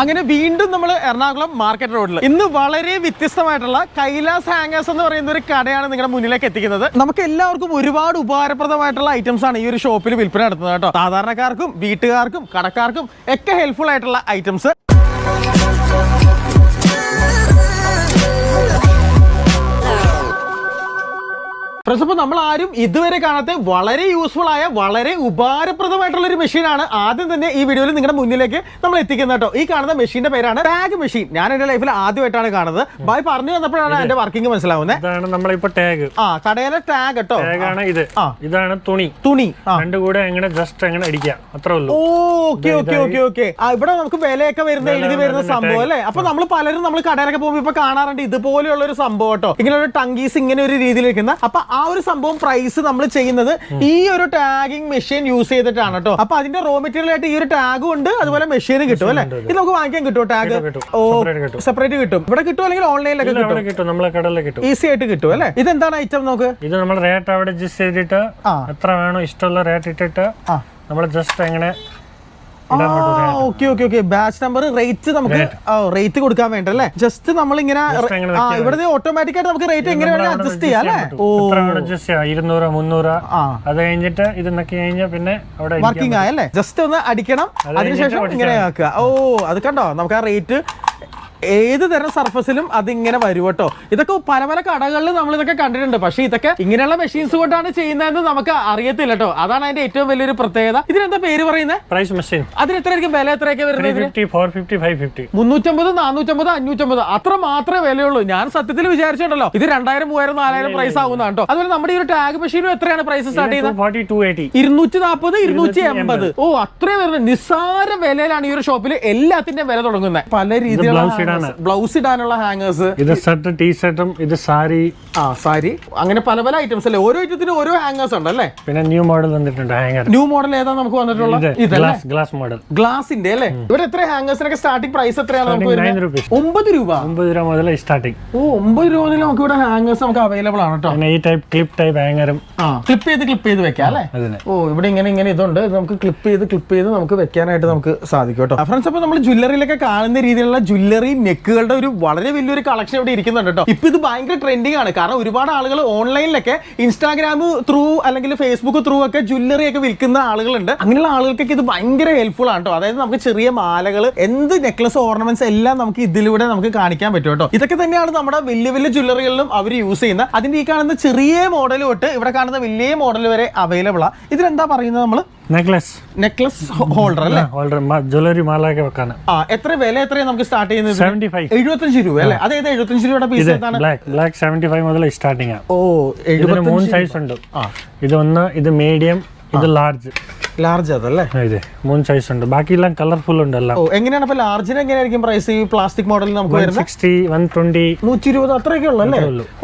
അങ്ങനെ വീണ്ടും നമ്മൾ എറണാകുളം മാർക്കറ്റ് റോഡിൽ ഇന്ന് വളരെ വ്യത്യസ്തമായിട്ടുള്ള കൈലാസ് ഹാങ്ങേഴ്സ് എന്ന് പറയുന്ന ഒരു കടയാണ് നിങ്ങളുടെ മുന്നിലേക്ക് എത്തിക്കുന്നത്. നമുക്ക് എല്ലാവർക്കും ഒരുപാട് ഉപകാരപ്രദമായിട്ടുള്ള ഐറ്റംസ് ആണ് ഈ ഒരു ഷോപ്പിൽ വിൽപ്പന നടത്തുന്നത് കേട്ടോ. സാധാരണക്കാർക്കും വീട്ടുകാർക്കും കടക്കാർക്കും ഒക്കെ ഹെൽപ്ഫുൾ ആയിട്ടുള്ള ഐറ്റംസ് ഫ്രണ്ട്സ് അപ്പോൾ നമ്മൾ ആരും ഇതുവരെ കാണാത്ത വളരെ യൂസ്ഫുൾ ആയ വളരെ ഉപകാരപ്രദമായിട്ടുള്ള ഒരു മെഷീനാണ് ആദ്യം തന്നെ ഈ വീഡിയോയിൽ നിങ്ങളുടെ മുന്നിലേക്ക് നമ്മൾ എത്തിക്കുന്നത് കേട്ടോ. ഈ കാണുന്ന മെഷീന്റെ പേരാണ് ടാഗ് മെഷീൻ. ഞാൻ എന്റെ ലൈഫിൽ ആദ്യമായിട്ടാണ് കാണുന്നത്. ബായ് പറഞ്ഞു വന്നപ്പോഴാണ് എന്റെ വർക്കിംഗ് മനസ്സിലാവുന്നത് നമ്മളിപ്പോ ടാഗ്. ആ കടയിലെ ടാഗ് കേട്ടോ. ടാഗാണ് ഇത്. ഇതാണ് തുണി. തുണി രണ്ടു കൂടെ എങ്ങനെ ജസ്റ്റ് എങ്ങനെ അടിക്കാം. അത്രേ ഉള്ളൂ. Okay okay okay okay. ഇവിടെ നമുക്ക് വിലയൊക്കെ വരുന്ന എഴുതി വരുന്ന സംഭവം അല്ലേ? അപ്പൊ നമ്മൾ പലരും നമ്മൾ കടയിലൊക്കെ പോകുമ്പോൾ ഇപ്പൊ കാണാറുണ്ട് ഇതുപോലെയുള്ള ഒരു സംഭവം കേട്ടോ. ഇങ്ങനെ ഒരു ടങ്കീസ് ഇങ്ങനെ ഒരു രീതിയിൽ വെക്കുന്ന അപ്പൊ ആ ഒരു സംഭവം പ്രൈസ് നമ്മൾ ചെയ്യുന്നത് ഈ ഒരു ടാഗിങ് മെഷീൻ യൂസ് ചെയ്തിട്ടാണ് കേട്ടോ അപ്പൊ അതിന്റെ റോ മെറ്റീരിയൽ ആയിട്ട് ഈ ഒരു ടാഗും ഉണ്ട് അതുപോലെ മെഷീൻ കിട്ടും അല്ലെ? ഇത് നമുക്ക് വാങ്ങിക്കാൻ കിട്ടും ടാഗ്. ഓ. സെപ്പറേറ്റ് കിട്ടും. ഇവിടെ കിട്ടും അല്ലെങ്കിൽ ഓൺലൈനിലൊക്കെ കിട്ടും? കിട്ടും. നമ്മളെ കടലിൽ കിട്ടും. ഈസി ആയിട്ട് കിട്ടും അല്ലെ? ഇത് എന്താണ് ഐറ്റം നോക്ക് ഇത് നമ്മൾ റേറ്റ് അവിടെ അഡ്ജസ്റ്റ് ചെയ്തിട്ട്. എത്ര വേണോ ഇഷ്ടമുള്ള റേറ്റ് ഇട്ടിട്ട് നമ്മൾ ജസ്റ്റ് എങ്ങനെ. Okay okay okay batch number rate നമുക്ക് റേറ്റ് കൊടുക്കാൻ വേണ്ടല്ലേ? ജസ്റ്റ് നമ്മൾ ഇങ്ങനെ ഇവിടെ ഓട്ടോമാറ്റിക് ആയിട്ട് നമുക്ക് റേറ്റ് എങ്ങനെ വേണമെങ്കിൽ അഡ്ജസ്റ്റ് ചെയ്യാം അല്ലേ? ഓ. അഡ്ജസ്റ്റ് ചെയ്യാം? ഇരുന്നൂറ് മുന്നൂറ് അത് കഴിഞ്ഞിട്ട് ഇത് കഴിഞ്ഞാൽ പിന്നെ അവിടെ. വർക്കിംഗ് ആയല്ലേ ജസ്റ്റ് ഒന്ന് അടിക്കണം. അതിനുശേഷം ഇങ്ങനെ ആക്കുക. ഓ അത് കണ്ടോ? നമുക്ക് ആ റേറ്റ് ഏത് തരം സർഫസിലും അതിങ്ങനെ വരും കേട്ടോ. ഇതൊക്കെ പല പല കടകളിൽ നമ്മൾ ഇതൊക്കെ കണ്ടിട്ടുണ്ട്. പക്ഷെ ഇതൊക്കെ ഇങ്ങനെയുള്ള മെഷീൻസ് കൊണ്ടാണ് ചെയ്യുന്നതെന്ന് നമുക്ക് അറിയത്തില്ല കേട്ടോ. അതാണ് അതിന്റെ ഏറ്റവും വലിയൊരു പ്രത്യേകത. ഇതിനെന്താ പേര് പറയുന്നത്? പ്രൈസ് മെഷീൻ അതിന് എത്രയായിരിക്കും വില? എത്രയൊക്കെ വരുന്നത് മുന്നൂറ്റമ്പത് നാനൂറ്റമ്പത് അഞ്ഞൂറ്റമ്പത്. അത്ര മാത്രമേ വിലയുള്ളൂ. ഞാൻ സത്യത്തിൽ വിചാരിച്ചിട്ടുണ്ടല്ലോ. ഇത് രണ്ടായിരം മൂവായിരം നാലായിരം പ്രൈസ് ആകുന്നതാണ് കേട്ടോ അതുപോലെ നമ്മുടെ ഈ ഒരു ടാഗ് മെഷീനും എത്രയാണ് പ്രൈസ് സ്റ്റാർട്ട് ചെയ്യുന്നത്? ഇരുന്നൂറ്റി നാൽപ്പത് ഇരുന്നൂറ്റി എൺപത് ഓ അത്രയും വരുന്നത്. നിസ്സാര വിലയിലാണ് ഈ ഒരു ഷോപ്പിൽ എല്ലാത്തിന്റെ വില തുടങ്ങുന്നത്. പല രീതിയിലുള്ള ഇടാനാ. ബ്ലൗസ് ഇടാനുള്ള ഹാങ്ങേഴ്സ്. ഇത് ഷർട്ട് ടീ ഷർട്ടും ഇത് സാരി. ആ സാരി. അങ്ങനെ പല പല ഐറ്റംസ് അല്ലേ? ഓരോ ഐറ്റത്തിനും ഓരോ ഹാങ്ങേഴ്സ് ഉണ്ട് അല്ലേ? പിന്നെ ന്യൂ മോഡൽ വന്നിട്ടുണ്ട് ഹാങ്ങർ. ന്യൂ മോഡൽ ഏതാ നമുക്ക് വന്നിട്ടുള്ളത്? ഇത് ഗ്ലാസ് ഗ്ലാസ് മോഡൽ. ഗ്ലാസിന്റെ അല്ലേ? ഇവിടെ എത്ര ഹാങ്ങേഴ്സിനൊക്കെ സ്റ്റാർട്ടിംഗ് പ്രൈസ് എത്രയാണ് നമുക്ക് ഒമ്പത് രൂപ. ഒമ്പത് രൂപ മുതൽ സ്റ്റാർട്ടിംഗ് ഓ ഒമ്പത് രൂപ മുതൽ നമുക്ക് ഇവിടെ ഹാങ്ങേഴ്സ് നമുക്ക് അവൈലബിൾ ആണ് കേട്ടോ ഈ ടൈപ്പ് ക്ലിപ്പ് ടൈപ്പ് ഹാങ്ങറും. ആ ക്ലിപ്പ് ചെയ്ത് ക്ലിപ്പ് ചെയ്ത് വെക്കാം അല്ലേ? ഓ ഇവിടെ ഇങ്ങനെ ഇങ്ങനെ ഇതുണ്ട്. നമുക്ക് ക്ലിപ്പ് ചെയ്ത് ക്ലിപ്പ് ചെയ്ത് നമുക്ക് വെക്കാനായിട്ട് നമുക്ക് സാധിക്കും കേട്ടോ ഫ്രണ്ട്സ് അപ്പോൾ നമ്മൾ ജ്വല്ലറിയിലൊക്കെ കാണുന്ന രീതിയിലുള്ള ജ്വല്ലറി നെക്കുകളുടെ ഒരു വളരെ വലിയൊരു കളക്ഷൻ ഇവിടെ ഇരിക്കുന്നുണ്ട് കേട്ടോ. ഇപ്പൊ ഇത് ഭയങ്കര ട്രെൻഡിങ് ആണ്. കാരണം ഒരുപാട് ആളുകൾ ഓൺലൈനിലൊക്കെ ഇൻസ്റ്റാഗ്രാം ത്രൂ അല്ലെങ്കിൽ ഫേസ്ബുക്ക് ത്രൂ ഒക്കെ ജ്വല്ലറി ഒക്കെ വിൽക്കുന്ന ആളുകളുണ്ട്. അങ്ങനെയുള്ള ആളുകൾക്കൊക്കെ ഇത് ഭയങ്കര ഹെൽപ്ഫുൾ ആണ് കേട്ടോ. അതായത് നമുക്ക് ചെറിയ മാലകൾ എന്ത് നെക്ലസ് ഓർണമെന്റ്സ് എല്ലാം നമുക്ക് ഇതിലൂടെ നമുക്ക് കാണിക്കാൻ പറ്റും കേട്ടോ. ഇതൊക്കെ തന്നെയാണ് നമ്മുടെ വലിയ വലിയ ജ്വല്ലറികളിലും അവർ യൂസ് ചെയ്യുന്ന. അതിന്റെ ഈ കാണുന്ന ചെറിയ മോഡൽ തൊട്ട് ഇവിടെ കാണുന്ന വലിയ മോഡൽ വരെ അവൈലബിൾ ആണ് ഇതിലെന്താ പറയുന്നത് നമ്മൾ നെക്ലസ് നെക്ലസ് ഹോൾഡർ അല്ലേ? ഹോൾഡർ ജ്വല്ലറി മാലയൊക്കെ വെക്കാൻ ആ എത്ര വില എത്രയാണ് നമുക്ക് സ്റ്റാർട്ട് ചെയ്യുന്നത് സെവന്റി ഫൈവ് എഴുപത്തഞ്ച് രൂപ അല്ലേ? അതായത് എഴുപത്തഞ്ച് രൂപയുടെ piece black black seventy five മുതൽ സ്റ്റാർട്ടിംഗ് ആണ് ഓ എഴുപത്തി മൂന്ന് സൈസ് ഉണ്ട്. ഇത് ഒന്ന് ഇത് മീഡിയം ഇത് ലാർജ് ലാർജ് അതല്ലേ? ഇത് മൂന്ന് സൈസ് ഉണ്ട്. ബാക്കിയെല്ലാം കളർഫുൾ ഉണ്ട് എല്ലാം. ഓ എങ്ങനെയാണ് അപ്പൊ ലാർജിന് എങ്ങനെയായിരിക്കും പ്രൈസ് ഈ പ്ലാസ്റ്റിക് മോഡലിൽ നമുക്ക് വരുന്നത്? സിക്സ്റ്റി വൺ ട്വന്റി നൂറ്റി ഇരുപത് അത്രയൊക്കെ ഉള്ളു അല്ലേ?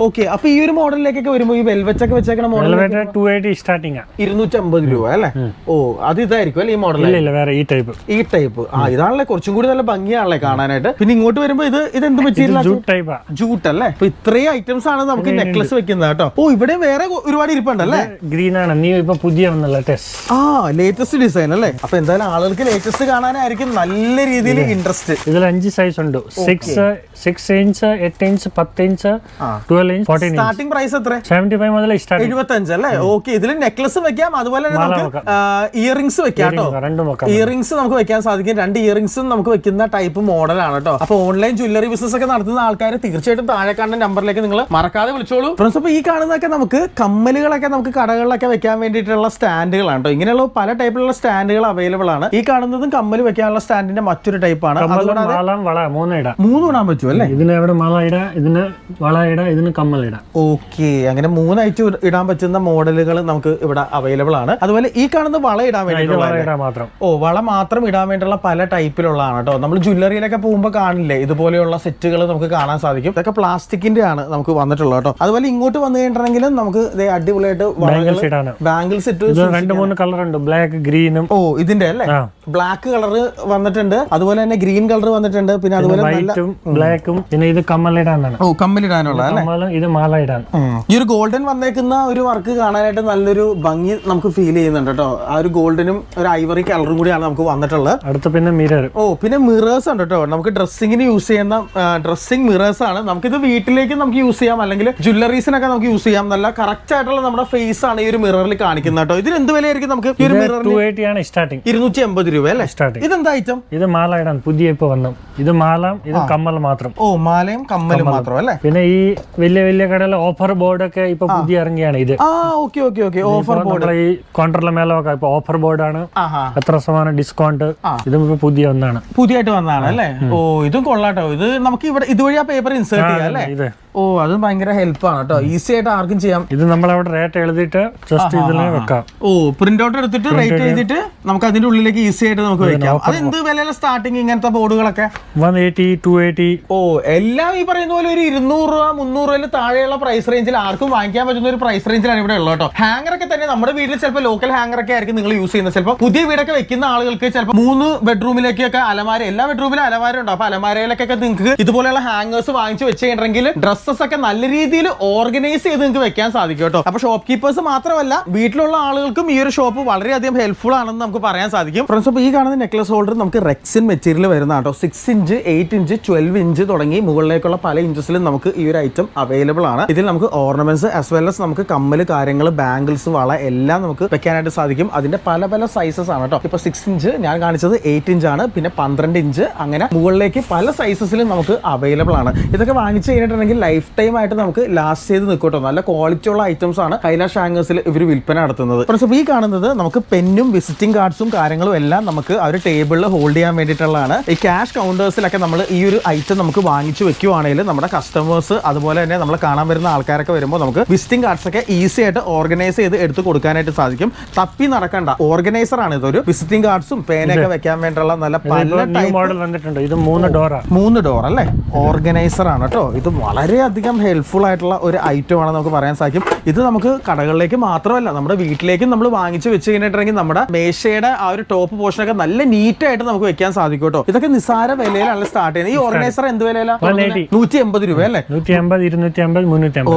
ഓക്കേ അപ്പൊ ഈ ഒരു മോഡലിലേക്കൊക്കെ വരുമ്പോൾ ഈ വെൽവെറ്റ് ഒക്കെ വെച്ചേക്കണ model velvet two eighty starting ആണ് ഇരുന്നൂറ്റി അമ്പത് രൂപ അല്ലേ? ഓ അത് ഇതായിരിക്കും അല്ലേ ഈ മോഡൽ ഇല്ല ഇല്ല വേറെ ഈ ടൈപ്പ് ഈ ടൈപ്പ് ആ ഇതാണല്ലേ കുറച്ചും കൂടി നല്ല ഭംഗിയാണല്ലേ കാണാനായിട്ട്. പിന്നെ ഇങ്ങോട്ട് വരുമ്പോൾ ഇത് ഇത് എന്ത് മെറ്റീരിയൽ ജൂട്ട് ടൈപ്പാ ജൂട്ട് അല്ലേ? അപ്പൊ ഇത്രയും ഐറ്റംസ് ആണ് നമുക്ക് നെക്ലസ് വെക്കുന്നത് കേട്ടോ. ഓ ഇവിടെ വേറെ ഒരുപാട് ഇരിപ്പുണ്ടല്ലേ ഗ്രീൻ ആണ്. നീ ഇപ്പൊ പുതിയ ടെസ്റ്റ് ആ ലേറ്റസ്റ്റ് ഡിസൈൻ അല്ലേ? അപ്പൊ എന്തായാലും ആളുകൾക്ക് ലേറ്റസ്റ്റ് കാണാനായിരിക്കും നല്ല രീതിയിൽ ഇൻട്രസ്റ്റ് ഇതിൽ അഞ്ച് സൈസ് ഉണ്ട്. സിക്സ് സിക്സ് ഇഞ്ച് എട്ട് ഇഞ്ച് പത്ത് inch twelve inch fourteen starting price എത്ര? സെവന്റി ഫൈവ് മുതൽ എഴുപത്തി അഞ്ച് അല്ലേ ഓക്കെ ഇതിൽ നെക്ലസ് വെക്കാം. അതുപോലെ തന്നെ നമുക്ക് ഇയറിംഗ്സ് വെക്കാം കേട്ടോ. ഇയറിംഗ്സ് നമുക്ക് വെക്കാൻ സാധിക്കും. രണ്ട് ഇയറിംഗ്സും നമുക്ക് വെക്കുന്ന ടൈപ്പ് മോഡലാണ് കേട്ടോ. അപ്പൊ ഓൺലൈൻ ജ്വല്ലറി ബിസിനസ് ഒക്കെ നടത്തുന്ന ആൾക്കാർ തീർച്ചയായിട്ടും താഴെ കാണുന്ന നമ്പറിലേക്ക് നിങ്ങൾ മറക്കാതെ വിളിച്ചോളൂ. ഫ്രണ്ട്സ് അപ്പൊ ഈ കാണുന്നതൊക്കെ നമുക്ക് കമ്മലുകളൊക്കെ നമുക്ക് കടകളിലൊക്കെ വെക്കാൻ വേണ്ടിയിട്ടുള്ള സ്റ്റാൻഡുകളാണ് കേട്ടോ. ഇങ്ങനെയുള്ള പല ടൈപ്പിലുള്ള സ്റ്റാൻഡുകൾ അവൈലബിൾ ആണ്. ഈ കാണുന്നതും കമ്മൽ വെക്കാനുള്ള സ്റ്റാൻഡിന്റെ മറ്റൊരു ടൈപ്പാണ് ആണ്. മൂന്ന് ഇടാം. മൂന്ന് ഇടാൻ പറ്റും അല്ലേ? ഇതിന് ഇവിടെ മല ഇട ഇതിന് വള ഇട ഇതിന് കമ്മൽ ഇടാം. ഓക്കെ അങ്ങനെ മൂന്നായിട്ട് ഇടാൻ പറ്റുന്ന മോഡലുകൾ നമുക്ക് ഇവിടെ അവൈലബിൾ ആണ്. അതുപോലെ ഈ കാണുന്ന വള ഇടാൻ വേണ്ടി വേണ്ടിയിട്ടുള്ള മാത്രം. ഓ വള മാത്രം ഇടാൻ വേണ്ടിയുള്ള പല ടൈപ്പിലുള്ളതാണ് കേട്ടോ. നമ്മൾ ജ്വല്ലറിയിലൊക്കെ പോകുമ്പോൾ കാണില്ലേ? ഇതുപോലെയുള്ള സെറ്റുകൾ നമുക്ക് കാണാൻ സാധിക്കും. ഇതൊക്കെ പ്ലാസ്റ്റിക്കിന്റെ ആണ് നമുക്ക് വന്നിട്ടുള്ളത് കേട്ടോ. അതുപോലെ ഇങ്ങോട്ട് വന്നു കഴിഞ്ഞിട്ടുണ്ടെങ്കിലും നമുക്ക് അടിപൊളിയായിട്ട് ബാംഗിൾസ് സെറ്റ് രണ്ട് മൂന്ന് കളർ ഉണ്ട് ബ്ലാക്ക് ഗ്രീനും. ഓ ഇതിന്റെ അല്ലേ? ബ്ലാക്ക് കളർ വന്നിട്ടുണ്ട്. അതുപോലെ തന്നെ ഗ്രീൻ കളർ വന്നിട്ടുണ്ട്. പിന്നെ അതുപോലെ വൈറ്റും ബ്ലാക്കും പിന്നെ ഇത് കമ്മലിടാനാണ്. ഓ കമ്മലിടാനുള്ള ഇത് മാല ഇടാൻ ഈ ഒരു ഗോൾഡൻ വന്നേക്കുന്ന ഒരു വർക്ക് കാണാനായിട്ട് നല്ലൊരു ഭംഗി നമുക്ക് ഫീൽ ചെയ്യുന്നുണ്ട് കേട്ടോ. ആ ഒരു ഗോൾഡനും ഒരു ഐവറി കളറും കൂടിയാണ് നമുക്ക് വന്നിട്ടുള്ളത്. അടുത്ത പിന്നെ മിറർ. ഓ പിന്നെ മിറേഴ്സ് ഉണ്ട് കേട്ടോ. നമുക്ക് ഡ്രസ്സിങ്ങിന് യൂസ് ചെയ്യുന്ന ഡ്രസ്സിങ് മിറേഴ്സ് ആണ്. നമുക്കിത് വീട്ടിലേക്ക് നമുക്ക് യൂസ് ചെയ്യാം. അല്ലെങ്കിൽ ജ്വല്ലറീസിനൊക്കെ നമുക്ക് യൂസ് ചെയ്യാം. നല്ല കറക്റ്റ് ആയിട്ടുള്ള നമ്മുടെ ഫേസ് ആണ് ഈ ഒരു മിററിൽ കാണിക്കുന്നത് കേട്ടോ. ഇതിന് എന്ത് വിലയായിരിക്കും നമുക്ക് ഈ ഒരു മിററിന് ടു എയ്റ്റി ആണ് സ്റ്റാർട്ടിംഗ് ഇരുന്നൂറ്റി എൺപത് രൂപ അല്ലേ സ്റ്റാർട്ടിംഗ് ഇതെന്താ ഐറ്റം ഇത് മാല ഇടാൻ പുതിയ ഇപ്പൊ വന്നു. ഇത് മാല ഇത് കമ്മൽ മാത്രം. ഓ മാലയും കമ്മലും മാത്രം അല്ലേ? പിന്നെ ഈ വലിയ വലിയ കടയിലെ ഓഫർ ബോർഡ് ഒക്കെ ഇപ്പൊ പുതിയ ഇറങ്ങിയാണ് ഇത്. ആ okay okay okay offer board ഈ കൗണ്ടറിലെ മേലൊക്കെ ഇപ്പൊ ഓഫർ ബോർഡാണ് ആണ്. എത്ര ശതമാനം ഡിസ്കൗണ്ട് ഇതും ഇപ്പൊ പുതിയ ഒന്നാണ്. പുതിയതായിട്ട് വന്നതാണ് അല്ലേ? ഓ ഇതും കൊള്ളാട്ടോ. ഇത് നമുക്ക് ഇവിടെ ഇതുവഴി ആ പേപ്പർ ഇൻസേർട്ട് ചെയ്യാം അല്ലേ? ഓ അത് ഭയങ്കര ഹെൽപ്പാണ് കേട്ടോ. ഈസി ആയിട്ട് ആർക്കും ചെയ്യാം. ഇത് നമ്മളവിടെ റേറ്റ് എഴുതിയിട്ട് ജസ്റ്റ് ഇതിൽ വെക്കാം. ഓ പ്രിന്റ് ഔട്ട് എടുത്തിട്ട് റേറ്റ് ചെയ്തിട്ട് നമുക്ക് അതിന്റെ ഉള്ളിലേക്ക് ഈസി ആയിട്ട് നമുക്ക് വെക്കാം. അത് എന്ത് വിലയിലെ സ്റ്റാർട്ടിങ് ഇങ്ങനത്തെ ബോർഡുകളൊക്കെ വൺ എയ്റ്റി ടു എയ്റ്റി ഓ എല്ലാം ഈ പറയുന്ന പോലെ ഒരു ഇരുന്നൂറ് രൂപ മുന്നൂറ് രൂപയിൽ താഴെയുള്ള പ്രൈസ് റേഞ്ചിൽ ആർക്കും വാങ്ങിക്കാൻ പറ്റുന്ന ഒരു പ്രൈസ് റേഞ്ചിലാണ് ഇവിടെ ഉള്ളത് കേട്ടോ. ഹാങ്ങർ ഒക്കെ തന്നെ നമ്മുടെ വീട്ടിൽ ചിലപ്പോൾ ലോക്കൽ ഹാങ്ങർ ഒക്കെ ആയിരിക്കും നിങ്ങൾ യൂസ് ചെയ്യുന്നത്. ചിലപ്പോൾ പുതിയ വീടൊക്കെ വെക്കുന്ന ആളുകൾക്ക് ചിലപ്പോൾ മൂന്ന് ബെഡ്റൂമിലേക്കൊക്കെ അലമാര എല്ലാ ബെഡ്റൂമിലും അലമാര ഉണ്ട്. അപ്പൊ അലമാരയിലൊക്കെ നിങ്ങൾക്ക് ഇതുപോലെയുള്ള ഹാങ്ങേഴ്സ് വാങ്ങിച്ച് വെച്ച് കഴിഞ്ഞിട്ടുണ്ടെങ്കിൽ ഡ്രസ്സസ് ഒക്കെ നല്ല രീതിയിൽ ഓർഗനൈസ് ചെയ്ത് നിങ്ങൾക്ക് വെക്കാൻ സാധിക്കും കേട്ടോ. അപ്പൊ ഷോപ്പ് കീപ്പേഴ്സ് മാത്രമല്ല വീട്ടിലുള്ള ആളുകൾക്കും ഈ ഒരു ഷോപ്പ് വളരെയധികം ഹെൽപ്ഫുൾ ആണെന്ന് നമുക്ക് പറയാൻ സാധിക്കും. ഫ്രണ്ട്സ് അപ്പോൾ ഈ കാണുന്ന നെക്ലസ് ഹോൾഡർ നമുക്ക് റെക്സിൻ മെറ്റീരിയൽ വരുന്ന കേട്ടോ. Six inch eight inch twelve inch തുടങ്ങി മുകളിലേക്കുള്ള പല ഇഞ്ചസിലും നമുക്ക് ഈ ഒരു ഐറ്റം അവൈലബിൾ ആണ്. ഇതിൽ നമുക്ക് ഓർണമെന്റ്സ് ആസ് വെൽ എസ് നമുക്ക് കമ്മൽ കാര്യങ്ങൾ ബാംഗിൾസ് വള എല്ലാം നമുക്ക് വെക്കാനായിട്ട് സാധിക്കും. അതിന്റെ പല പല സൈസസ് ആണ് കേട്ടോ. ഇപ്പൊ സിക്സ് ഇഞ്ച് ഞാൻ കാണിച്ചത് എയ്റ്റ് ഇഞ്ച് ആണ്. പിന്നെ പന്ത്രണ്ട് ഇഞ്ച് അങ്ങനെ മുകളിലേക്ക് പല സൈസസിലും നമുക്ക് അവൈലബിൾ ആണ്. ഇതൊക്കെ വാങ്ങിച്ചു കഴിഞ്ഞിട്ടുണ്ടെങ്കിൽ ലൈഫ് ടൈം ആയിട്ട് നമുക്ക് ലാസ്റ്റ് ചെയ്ത് നിൽക്കും നല്ല ക്വാളിറ്റി ഉള്ള ഐറ്റംസ് ആണ് കൈലാഷ് ഹാങ്ങേഴ്സിൽ ഇവർ വിൽപ്പന നടത്തുന്നത്. ഫ്രണ്ട്സ് ഈ കാണുന്നത് നമുക്ക് പെന്നും വിസിറ്റിംഗ് കാർഡ്സും കാര്യങ്ങളും എല്ലാം നമുക്ക് ആ ഒരു ടേബിളിൽ ഹോൾഡ് ചെയ്യാൻ വേണ്ടിയിട്ടുള്ളതാണ്. ഈ ക്യാഷ് കൗണ്ടേഴ്സിലൊക്കെ നമ്മൾ ഈ ഒരു ഐറ്റം നമുക്ക് വാങ്ങിച്ചു വെക്കുവാണെങ്കിൽ നമ്മുടെ കസ്റ്റമേഴ്സ് അതുപോലെ തന്നെ നമ്മൾ കാണാൻ വരുന്ന ആൾക്കാരൊക്കെ വരുമ്പോൾ നമുക്ക് വിസിറ്റിംഗ് കാർഡ്സ് ഒക്കെ ഈസി ആയിട്ട് ഓർഗനൈസ് ചെയ്ത് എടുത്ത് കൊടുക്കാനായിട്ട് സാധിക്കും. തപ്പി നടക്കണ്ട. ഓർഗനൈസർ ആണ് ഇതൊരു. വിസിറ്റിംഗ് കാർഡ്സും പേനയൊക്കെ വെക്കാൻ വേണ്ടിയിട്ടുള്ള നല്ല പല മോഡൽ വന്നിട്ടുണ്ട്. ഇത് മൂന്ന് ഡോറാ മൂന്ന് ഡോർ അല്ലേ? ഓർഗനൈസർ ആണ് കേട്ടോ. ഇത് വളരെയധികം ഹെൽപ്ഫുൾ ആയിട്ടുള്ള ഒരു ഐറ്റം ആണെന്ന് നമുക്ക് പറയാൻ സാധിക്കും. ഇത് നമുക്ക് കടകളിലേക്ക് മാത്രമല്ല നമ്മുടെ വീട്ടിലേക്കും നമ്മൾ വാങ്ങിച്ചു വെച്ച് കഴിഞ്ഞിട്ടുണ്ടെങ്കിൽ നമ്മുടെ മേശയുടെ ആ ഒരു ടോപ്പ് പോർഷനൊക്കെ നല്ല നീറ്റ് ആയിട്ട് നമുക്ക് വെക്കാൻ സാധിക്കും കേട്ടോ ഇതൊക്കെ നിസാര വിലയിലാണ് സ്റ്റാർട്ട് ചെയ്യുന്നത്. ഈ ഓർഗനൈസർ എന്ത് വിലയിലാണ് 180. നൂറ്റി എൺപത് രൂപ അല്ലേ?